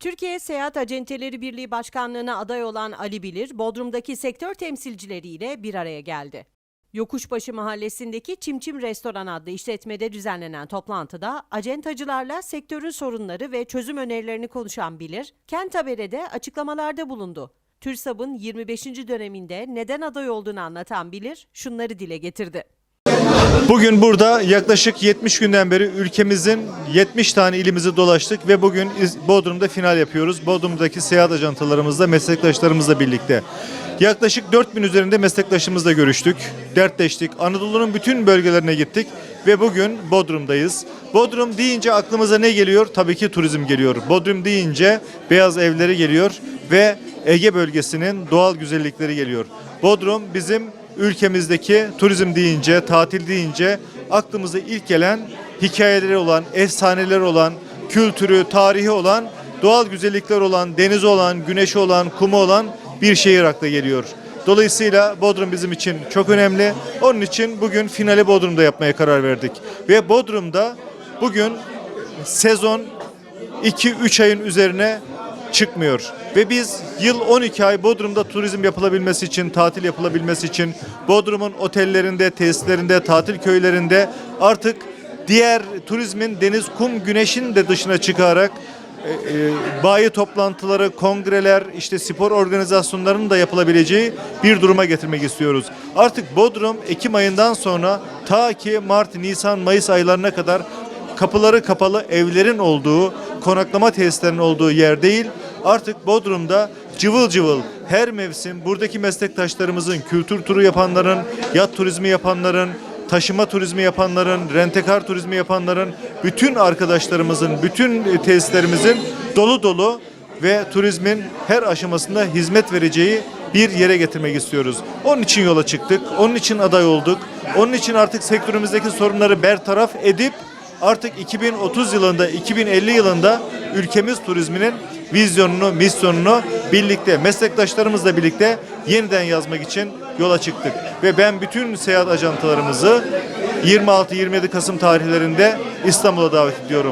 Türkiye Seyahat Acenteleri Birliği Başkanlığı'na aday olan Ali Bilir, Bodrum'daki sektör temsilcileriyle bir araya geldi. Yokuşbaşı Mahallesi'ndeki Çimçim Restoran adlı işletmede düzenlenen toplantıda acentacılarla sektörün sorunları ve çözüm önerilerini konuşan Bilir, Kent Haber'e açıklamalarda bulundu. TÜRSAB'ın 25. döneminde neden aday olduğunu anlatan Bilir, şunları dile getirdi. Bugün burada yaklaşık 70 günden beri ülkemizin 70 tane ilimizi dolaştık ve bugün Bodrum'da final yapıyoruz. Bodrum'daki seyahat ajantalarımızla, meslektaşlarımızla birlikte. Yaklaşık 4000 üzerinde meslektaşımızla görüştük, dertleştik. Anadolu'nun bütün bölgelerine gittik ve bugün Bodrum'dayız. Bodrum deyince aklımıza ne geliyor? Tabii ki turizm geliyor. Bodrum deyince beyaz evleri geliyor ve Ege bölgesinin doğal güzellikleri geliyor. Bodrum bizim ülkemizdeki turizm deyince, tatil deyince aklımıza ilk gelen hikayeleri olan, efsaneleri olan, kültürü, tarihi olan, doğal güzellikler olan, denizi olan, güneşi olan, kumu olan bir şehir akla geliyor. Dolayısıyla Bodrum bizim için çok önemli. Onun için bugün finali Bodrum'da yapmaya karar verdik. Ve Bodrum'da bugün sezon 2-3 ayın üzerine çıkmıyor. Ve biz yıl 12 ay Bodrum'da turizm yapılabilmesi için, tatil yapılabilmesi için Bodrum'un otellerinde, tesislerinde, tatil köylerinde artık diğer turizmin deniz, kum, güneşin de dışına çıkarak e, e, bayi toplantıları, kongreler, işte spor organizasyonlarının da yapılabileceği bir duruma getirmek istiyoruz. Artık Bodrum Ekim ayından sonra ta ki Mart, Nisan, Mayıs aylarına kadar kapıları kapalı evlerin olduğu, konaklama tesislerinin olduğu yer değil. Artık Bodrum'da cıvıl cıvıl her mevsim buradaki meslektaşlarımızın, kültür turu yapanların, yat turizmi yapanların, taşıma turizmi yapanların, rentekar turizmi yapanların, bütün arkadaşlarımızın, bütün tesislerimizin dolu dolu ve turizmin her aşamasında hizmet vereceği bir yere getirmek istiyoruz. Onun için yola çıktık, onun için aday olduk. Onun için artık sektörümüzdeki sorunları bertaraf edip artık 2030 yılında, 2050 yılında ülkemiz turizminin vizyonunu, misyonunu birlikte, meslektaşlarımızla birlikte yeniden yazmak için yola çıktık. Ve ben bütün seyahat ajantalarımızı 26-27 Kasım tarihlerinde İstanbul'a davet ediyorum.